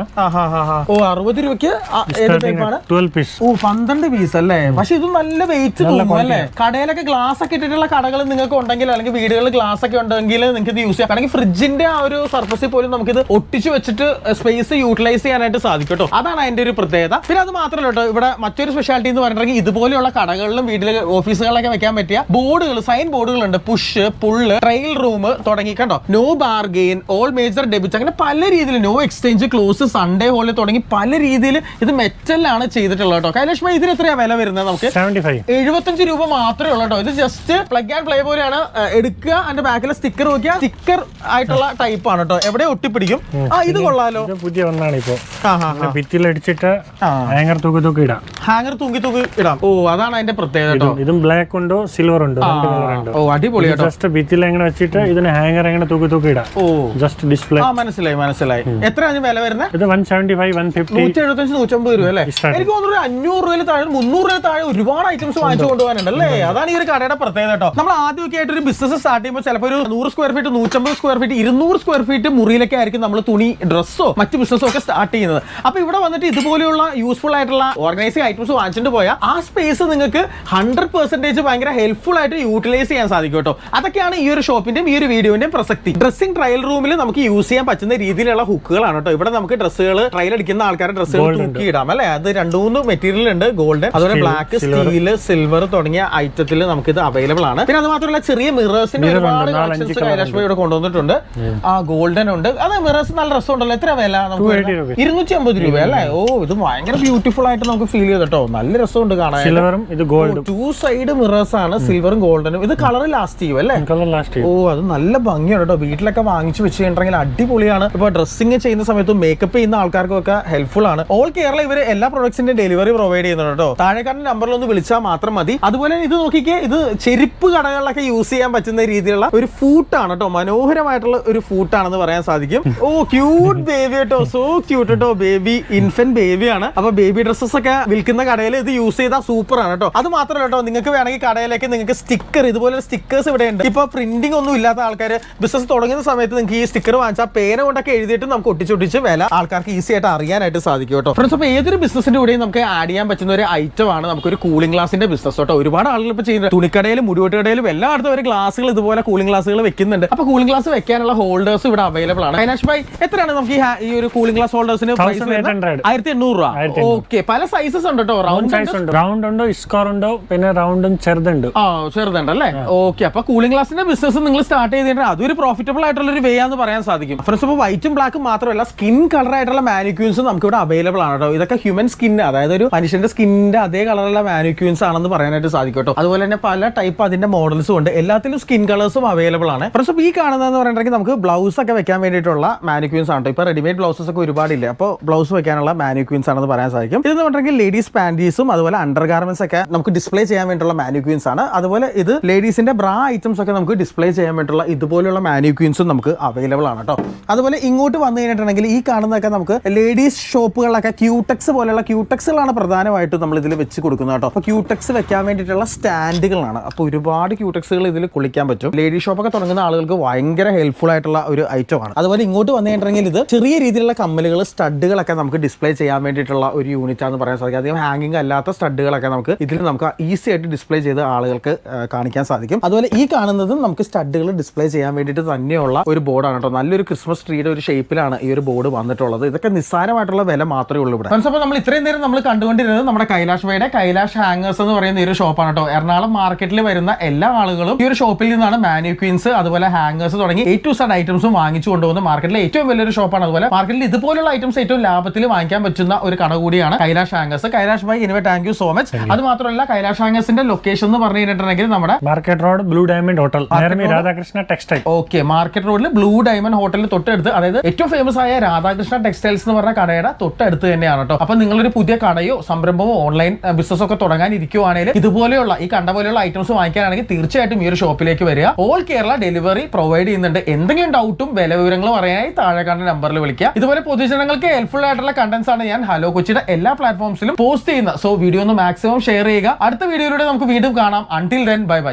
ഓ അറുപത് രൂപയ്ക്ക് ആ, ഏത് ടൈപ്പാണ് ട്വൽവ് പീസ് ഓ പന്ത്രണ്ട് പീസ് അല്ലേ? പക്ഷെ ഇത് നല്ല വെയിറ്റ് തോന്നും അല്ലേ? കടയിലൊക്കെ ഗ്ലാസ് ഒക്കെ ഇട്ടിട്ടുള്ള കടകൾ നിങ്ങൾക്ക് ഉണ്ടെങ്കിൽ അല്ലെങ്കിൽ വീടുകളിൽ ഗ്ലാസ് ഒക്കെ ഉണ്ടെങ്കിൽ നിങ്ങൾക്ക് ഇത് യൂസ് ചെയ്യാം. അല്ലെങ്കിൽ ഫ്രിഡ്ജിന്റെ ആ ഒരു സർഫസിൽ പോലും നമുക്ക് ഇത് ഒട്ടിച്ച് വെച്ചിട്ട് സ്പേസ് യൂട്ടിലൈസ് ചെയ്യാനായിട്ട് സാധിക്കും കേട്ടോ. അതാണ് അതിന്റെ ഒരു പ്രത്യേകത. പിന്നെ അത് മാത്രമല്ല കേട്ടോ ഇവിടെ മറ്റൊരു സ്പെഷ്യാലിറ്റി എന്ന് പറഞ്ഞിട്ടുണ്ടെങ്കിൽ ഇതുപോലെയുള്ള കടകളിലും വീട്ടിലെ ഓഫീസുകളിലൊക്കെ വെക്കാൻ പറ്റിയ ബോർഡുകൾ സൈൻ ബോർഡുകൾ ഉണ്ട് പുഷ് പുള്ള് ട്രെയിൽ റൂം തുടങ്ങി കണ്ടോ? No bargain all major debit അങ്ങനെ പല രീതിയിൽ നോ എക്സ്ചേഞ്ച് ക്ലോസ് സൺഡേ ഹോളിൽ തുടങ്ങി പല രീതിയിൽ ഇത് മെറ്റലിലാണ് ചെയ്തിട്ടുള്ളത് കേട്ടോ. കൈലാഷ് ഭായ് ഇതിന് എത്രയാ വില വരുന്നത് നമുക്ക്? എഴുപത്തഞ്ച് രൂപ മാത്രമേ ഉള്ളൂ കേട്ടോ. ഇത് ജസ്റ്റ് പ്ലഗ് ആൻഡ് പ്ലേ പോലെയാണ് എടുക്കുക. അതിന്റെ ബാക്കിലെ സ്റ്റിക്കർ നോക്കിയാൽ സ്റ്റിക്കർ ആയിട്ടുള്ള ടൈപ്പ് ആണ് കേട്ടോ. എവിടെ ഒട്ടിപ്പിടിക്കും? ആ ഇത് കൊള്ളാലോ. പുതിയ ഒന്നാണ് ഇപ്പോ. ആ. ഹാങ്ങർ തൂക്കി തൂക്കി ഇടാം. ഹാങ്ങർ തൂക്കി തൂക്കി ഇടാം. ഓ അതാണ് അതിന്റെ പ്രത്യേകത ഇതും ബ്ലാക്ക് ഉണ്ടോ? സിൽവർ ഉണ്ടോ ഓ അടിപൊളി ജസ്റ്റ് ഭിത്തിയിൽ എങ്ങനെ വെച്ചിട്ട് ഇതിന് ഹാങ്ങർ എങ്ങനെ തൂക്കി തൂക്കി ഇടാം. ഓ. ജസ്റ്റ് ഡിസ്പ്ലേ ആ മനസ്സിലായി മനസ്സിലായി. എത്ര അതിന് വില വരുന്നത് ഇത് one seventy five one fifty നൂറ്റി എഴുപത്തഞ്ച് നൂറ്റമ്പത് രൂപ അല്ലേ? എനിക്ക് തോന്നുന്നു അഞ്ഞൂറ് രൂപയിൽ താഴെ മുന്നൂറ് രൂപ താഴെ ഒരുപാട് ഐറ്റംസ് വാങ്ങിച്ചു കൊണ്ടുപോകാനുണ്ട് അല്ലേ? അതാണ് ഈ ഒരു കടയുടെ പ്രത്യേകത കേട്ടോ. നമ്മൾ ആദ്യമൊക്കെ ആയിട്ട് ഒരു ബിസിനസ് സ്റ്റാർട്ട് ചെയ്യുമ്പോൾ ചിലപ്പോൾ ഒരു നൂറ് സ്ക്വയർ ഫീറ്റ് നൂറ്റമ്പത് സ്ക്വയർ ഫീറ്റ് ഇരുന്നൂറ് സ്ക്വയർ ഫീറ്റ് മുറിയിലൊക്കെ ആയിരിക്കും നമ്മൾ തുണി ഡ്രസ്സോ മറ്റു ബിസിനസ്സോ ഒക്കെ സ്റ്റാർട്ട് ചെയ്യുന്നത്. അപ്പൊ ഇവിടെ വന്നിട്ട് ഇതുപോലെയുള്ള യൂസ്ഫുൾ ആയിട്ടുള്ള ഓർഗനൈസിംഗ് ഐറ്റംസ് വാങ്ങിച്ചിട്ട് പോയാൽ ആ സ്പേസ് നിങ്ങൾക്ക് ഹൺഡ്രഡ് പെർസെന്റേജ് ഭയങ്കര ഹെൽപ്ഫുൾ ആയിട്ട് യൂട്ടിലൈസ് ചെയ്യാൻ സാധിക്കും കേട്ടോ. അതൊക്കെയാണ് ഈ ഒരു ഷോപ്പിന്റെയും ഈ ഒരു വീഡിയോന്റെയും പ്രസക്തി. ഡ്രസ്സിംഗ് ട്രയൽ റൂമിൽ നമുക്ക് യൂസ് ചെയ്യാൻ പറ്റുന്ന രീതിയിലുള്ള ഹുക്കുകളാണ് കേട്ടോ. ഇവിടെ നമുക്ക് ഡ്രസ്സുകൾ ട്രയൽ അടിക്കുന്ന ആൾക്കാരുടെ ഡ്രസ്സുകൾ തൂക്കി ഇടാം അല്ലെ? അത് രണ്ടു മൂന്ന് മെറ്റീരിയൽ ഉണ്ട് ഗോൾഡ് അതുപോലെ ബ്ലാക്ക് സ്റ്റീൽ സ്റ്റീൽ സിൽവർ തുടങ്ങിയ ഐറ്റത്തിൽ നമുക്ക് ഇത് അവൈലബിൾ ആണ്. പിന്നെ അത് മാത്രമല്ല ചെറിയ മിറേഴ്സിന്റെ ഒരുപാട് കളക്ഷൻസ് കൈലാഷ് ഇവിടെ കൊണ്ടുവന്നിട്ടുണ്ട്. ആ ഗോൾഡൻ ഉണ്ട്. അത് മിറേഴ്സ് നല്ല രസമുണ്ടല്ലോ. എത്ര വില? നമുക്ക് 280 ഇരുന്നൂറ്റി അമ്പത് രൂപ അല്ലേ? ഓ ഇത് ഭയങ്കര ബ്യൂട്ടിഫുൾ ആയിട്ട് നമുക്ക് ഫീൽ ചെയ്ത് കേട്ടോ. നല്ല രസമുണ്ട് കാണാൻ. ടു സൈഡ് മിറേഴ്സ് ആണ്. സിൽവറും ഗോൾഡനും ഇത് കളർ ലാസ്റ്റ് ചെയ്യും അല്ലേ? കളർ ലാസ്റ്റ് ഓ അത് നല്ല ഭംഗിയാണ് കേട്ടോ. വീട്ടിലൊക്കെ വാങ്ങിച്ചു വെച്ച് കഴിഞ്ഞിട്ടുണ്ടെങ്കിൽ അടിപൊളിയാണ്. ഇപ്പൊ ഡ്രസ്സിങ് ചെയ്യുന്ന സമയത്തും മേക്കപ്പ് ചെയ്യുന്ന ആൾക്കാർക്കൊക്കെ ഹെൽപ്ഫുൾ ആണ്. ഓൾ കേരള ഇവർ എല്ലാ പ്രൊഡക്ട്സിന്റെ ഡെലിവറി പ്രൊവൈഡ് ചെയ്യുന്നുണ്ട് കേട്ടോ. താഴെക്കാരൻ നമ്പറിൽ ഒന്ന് വിളിച്ചാൽ മാത്രം മതി. അതുപോലെ ഇത് നോക്കിക്കേ ഇത് ചെരുപ്പ് കടകളിലൊക്കെ യൂസ് ചെയ്യാൻ പറ്റുന്ന രീതിയിലുള്ള ഒരു ഫൂട്ടാണ് കേട്ടോ. മനോഹരമായിട്ടുള്ള ഒരു ഫൂട്ടാണെന്ന് പറയാൻ സാധിക്കും. ഓ ക്യൂട്ട് ബേബി കേട്ടോ. സോ ക്യൂട്ട് കേട്ടോ. ബേബി ഇൻഫന്റ് ബേബിയാണ് അപ്പൊ ബേബി ഡ്രസ്സസ് ഒക്കെ വിൽക്കുന്ന കടയിൽ ഇത് യൂസ് ചെയ്താൽ സൂപ്പർ ആണ് കേട്ടോ. അത് മാത്രമല്ല കേട്ടോ നിങ്ങൾക്ക് വേണമെങ്കിൽ കടയിലേക്ക് നിങ്ങൾക്ക് സ്റ്റിക്കർ ഇതുപോലെ സ്റ്റിക്കേഴ്സ് ഇവിടെ ഉണ്ട് ഇപ്പൊ പ്രിന്റിംഗ് ഒന്നും ഇല്ലാത്ത ആൾക്കാർ ബിസിനസ് തുടങ്ങുന്ന സമയത്ത് നിങ്ങൾക്ക് ഈ സ്റ്റിക്കർ വാങ്ങിച്ചാൽ പേന കൊണ്ടൊക്കെ എഴുതിയിട്ട് നമുക്ക് ഒട്ടിച്ചൊട്ടിച്ച് വില ആൾക്കാർക്ക് ഈസി ആയിട്ട് അറിയാനായിട്ട് സാധിക്കും കേട്ടോ. ഫ്രണ്ട്സ് അപ്പോൾ ഏതൊരു ബിസിനസിന്റെ കൂടെയും നമുക്ക് ആഡ് ചെയ്യാൻ പറ്റുന്ന ഒരു ഐറ്റം ആണ് നമുക്കൊരു കൂളിംഗ് ഗ്ലാസിന്റെ ബിസിനസ് കേട്ടോ. ഒരുപാട് ആളുകൾ ഇപ്പോൾ ചെയ്യുന്നത്. തുണിക്കടയിലും മുടിവെട്ടുകടയിലും എല്ലായിടത്തും ഒരു ഗ്ലാസുകൾ ഇതുപോലെ കൂളിംഗ് ഗ്ലാസുകൾ വെക്കുന്നുണ്ട്. അപ്പോൾ കൂളിംഗ് ഗ്ലാസ് വെക്കാനുള്ള ഹോൾഡേഴ്സ് ഇവിടെ അവൈലബിൾ ആണ്. അയിനാഷ് ഭായ് എത്രയാണ് നമുക്ക് ഈ ഒരു കൂളിംഗ് ഗ്ലാസ് ഹോൾഡേഴ്സിന് പ്രൈസ് 1800. ആയിരത്തി എണ്ണൂറ് രൂപ. 1800. ഓക്കെ പല സൈസസ് ഉണ്ട് കേട്ടോ? റൗണ്ട് സൈസ് ഉണ്ട്? റൗണ്ട് ഉണ്ടോ? സ്കോർ ഉണ്ടോ? പിന്നെ റൗണ്ടും ചെറുതുണ്ട്. ആ ചെറുതുണ്ടല്ലേ ഓക്കെ അപ്പൊ കൂളിംഗ് ഗ്ലാസിന്റെ ബിസിനസ് നിങ്ങൾ സ്റ്റാർട്ട് ചെയ്തിട്ട് അതൊരു പ്രോഫിറ്റബിൾ ആയിട്ടുള്ള ഒരു വേ ആണെന്ന് പറയാൻ സാധിക്കും. ഫ്രണ്ട്സ് ഇപ്പോൾ വൈറ്റും ബ്ലാക്കും മാത്രമല്ല സ്കിൻ കളർ ആയിട്ടുള്ള മാനിക്യൂൻസ് നമുക്ക് ഇവിടെ അവൈലബിൾ ആണ് കേട്ടോ. ഇതൊക്കെ ഹ്യൂമൻ സ്കിൻ അതായത് ഒരു മനുഷ്യന്റെ സ്കിന്നിന്റെ അതേ കളറുള്ള മാനിക്യൂൻസ് ആണെന്ന് പറയാനായിട്ട് സാധിക്കും കേട്ടോ. അതുപോലെ തന്നെ പല ടൈപ്പ് അതിന്റെ മോഡൽസും ഉണ്ട്. എല്ലാത്തിലും സ്കിൻ കളേഴ്സും അവൈലബിൾ ആണ്. ഫ്രണ്ട്സ് ഈ കാണുന്നതെന്ന് പറഞ്ഞിട്ടുണ്ടെങ്കിൽ നമുക്ക് ബ്ലൗസ് ഒക്കെ വെക്കാൻ വേണ്ടിയിട്ടുള്ള മാനിക്യൂൻസ് ആണ് ഇപ്പൊ റെഡിമെയ്ഡ് ബ്ലൗസസ് ഒക്കെ ഒരുപാടില്ല? അപ്പോൾ ബ്ലൗസ് വെക്കാനുള്ള മാനിക്യൂൻസ് ആണെന്ന് പറയാൻ സാധിക്കും. ഇതെന്ന് പറഞ്ഞിട്ടുണ്ടെങ്കിൽ ലേഡീസ് പാന്റീസും അതുപോലെ അണ്ടർ ഗാർമെന്റ്സ് ഒക്കെ നമുക്ക് ഡിസ്പ്ലേ ചെയ്യാൻ വേണ്ടിയുള്ള മാനിക്യൂൻസ് ആണ്. അതുപോലെ ഇത് ലേഡീസിന്റെ ബ്രാ ഐറ്റംസ് ഒക്കെ നമുക്ക് ഡിസ്പ്ലേ ചെയ്യാൻ വേണ്ടിയിട്ടുള്ള ഇതുപോലെയുള്ള മാനിക്യൂൻസും നമുക്ക് അവൈലബിൾ ആണ് കേട്ടോ അതുപോലെ ഇങ്ങോട്ട് വന്നു കഴിഞ്ഞിട്ടുണ്ടെങ്കിൽ ഈ കാണുന്നതൊക്കെ നമുക്ക് ലേഡീസ് ഷോപ്പുകളിലൊക്കെ ക്യൂടെക്സ് പോലെയുള്ള ക്യൂടെക്സുകളാണ് പ്രധാനമായിട്ടും നമ്മൾ ഇതിൽ വെച്ച് കൊടുക്കുന്നത് കേട്ടോ അപ്പോൾ ക്യൂടെക്സ് വെക്കാൻ വേണ്ടിയിട്ടുള്ള സ്റ്റാൻഡുകളാണ് അപ്പോൾ ഒരുപാട് ക്യൂടെക്സുകൾ ഇതിൽ കുളിക്കാൻ പറ്റും. ലേഡീസ് ഷോപ്പൊക്കെ തുടങ്ങുന്ന ആളുകൾക്ക് ഭയങ്കര ഹെൽപ്ഫുൾ ആയിട്ടുള്ള ഒരു ഐറ്റം ആണ്. അതുപോലെ ഇങ്ങോട്ട് വന്നു കഴിഞ്ഞിട്ടുണ്ടെങ്കിൽ ഇത് ചെറിയ രീതിയിലുള്ള കമ്മലുകൾ സ്റ്റഡുകളൊക്കെ നമുക്ക് ഡിസ്പ്ലേ ചെയ്യാൻ വേണ്ടിയിട്ടുള്ള ഒരു യൂണിറ്റ് ആണെന്ന് പറയാൻ സാധിക്കും. അധികം ഹാങ്ങിങ് അല്ലാത്ത സ്റ്റഡുകളൊക്കെ നമുക്ക് ഇതിൽ നമുക്ക് ഈസി ആയിട്ട് ഡിസ്പ്ലേ ചെയ്ത് ആളുകൾക്ക് കാണിക്കാൻ സാധിക്കും. അതുപോലെ ഈ കാണുന്നതും നമുക്ക് സ്റ്റഡുകൾ ഡിസ്പ്ലേ ചെയ്യാൻ വേണ്ടിയിട്ട് തന്നെയുള്ള ഒരു ബോർഡാണ് കേട്ടോ. നല്ലൊരു ക്രിസ്മസ് ട്രീയുടെ ഒരു ഷേപ്പിലാണ് ഈ ഒരു ബോർഡ് വന്നിട്ടുള്ളത്. ഇതൊക്കെ നിസ്സാരമായിട്ടുള്ള വില മാത്രമേ ഉള്ളൂ ഇവിടെ. അപ്പോൾ നമ്മൾ ഇത്രയും നേരം നമ്മൾ കണ്ടുകൊണ്ടിരുന്നത് നമ്മുടെ കൈലാഷ് ഭയുടെ കൈലാഷ് ഹാങ്ങേഴ്സ് എന്ന് പറയുന്ന ഈ ഒരു ഷോപ്പാണ് കേട്ടോ. എറണാകുളം മാർക്കറ്റിൽ വരുന്ന എല്ലാ ആളുകളും ഈ ഒരു ഷോപ്പിൽ നിന്നാണ് മാനുക്വീൻസ് അതുപോലെ ഹാങ്ങേഴ്സ് തുടങ്ങി എ ടു സഡ് ഐറ്റംസും വാങ്ങിച്ചു കൊണ്ടുപോകുന്ന മാർക്കറ്റിലെ ഏറ്റവും വലിയൊരു ഷോപ്പാണ് അതുപോലെ മാർക്കറ്റിൽ ഇതുപോലുള്ള ഐറ്റംസ് ഏറ്റവും ലാഭത്തിൽ വാങ്ങിക്കാൻ പറ്റുന്ന ഒരു കട കൂടിയാണ് Kailash hangers Kailash bhai anyway thank you so much അത് മാത്രമല്ല കൈലാഷ് ഹാങ്ങേഴ്സിന്റെ ലൊക്കേഷൻ എന്ന് പറഞ്ഞു കഴിഞ്ഞിട്ടുണ്ടെങ്കിൽ നമ്മുടെ market road blue diamond hotel Radhakrishna textile okay market റോഡിൽ ബ്ലൂ ഡയമണ്ട് ഹോട്ടലിൽ തൊട്ടടുത്ത് അതായത് ഏറ്റവും ഫേമസ് ആയ രാധാകൃഷ്ണ ടെക്സ്റ്റൈൽസ് എന്ന് പറഞ്ഞ കടയുടെ തൊട്ടടുത്ത് തന്നെയാണ് കേട്ടോ. അപ്പൊ നിങ്ങളൊരു പുതിയ കടയോ സംരംഭമോ ഓൺലൈൻ ബിസിനസ് ഒക്കെ തുടങ്ങാൻ ഇരിക്കുവാണെങ്കിൽ ഇതുപോലെയുള്ള ഈ കണ്ട പോലെയുള്ള ഐറ്റംസ് വാങ്ങിക്കാനാണെങ്കിൽ തീർച്ചയായിട്ടും ഈ ഒരു ഷോപ്പിലേക്ക് വരിക. ഓൾ കേരള ഡെലിവറി പ്രൊവൈഡ് ചെയ്യുന്നുണ്ട്. എന്തെങ്കിലും ഡൗട്ടും വില വിവരങ്ങളും അറിയാനായി താഴെ കണ്ട നമ്പറിൽ വിളിക്കുക. ഇതുപോലെ പൊതുജനങ്ങൾക്ക് ഹെൽപ്ഫുൾ ആയിട്ടുള്ള കണ്ടന്റ്സ് ആണ് ഞാൻ ഹലോ കൊച്ചിയുടെ എല്ലാ പ്ലാറ്റ്ഫോംസിലും പോസ്റ്റ് ചെയ്യുന്നത്. സോ വീഡിയോ ഒന്ന് മാക്സിമം ഷെയർ ചെയ്യുക. അടുത്ത വീഡിയോയിലൂടെ നമുക്ക് വീണ്ടും കാണാം. until then bye bye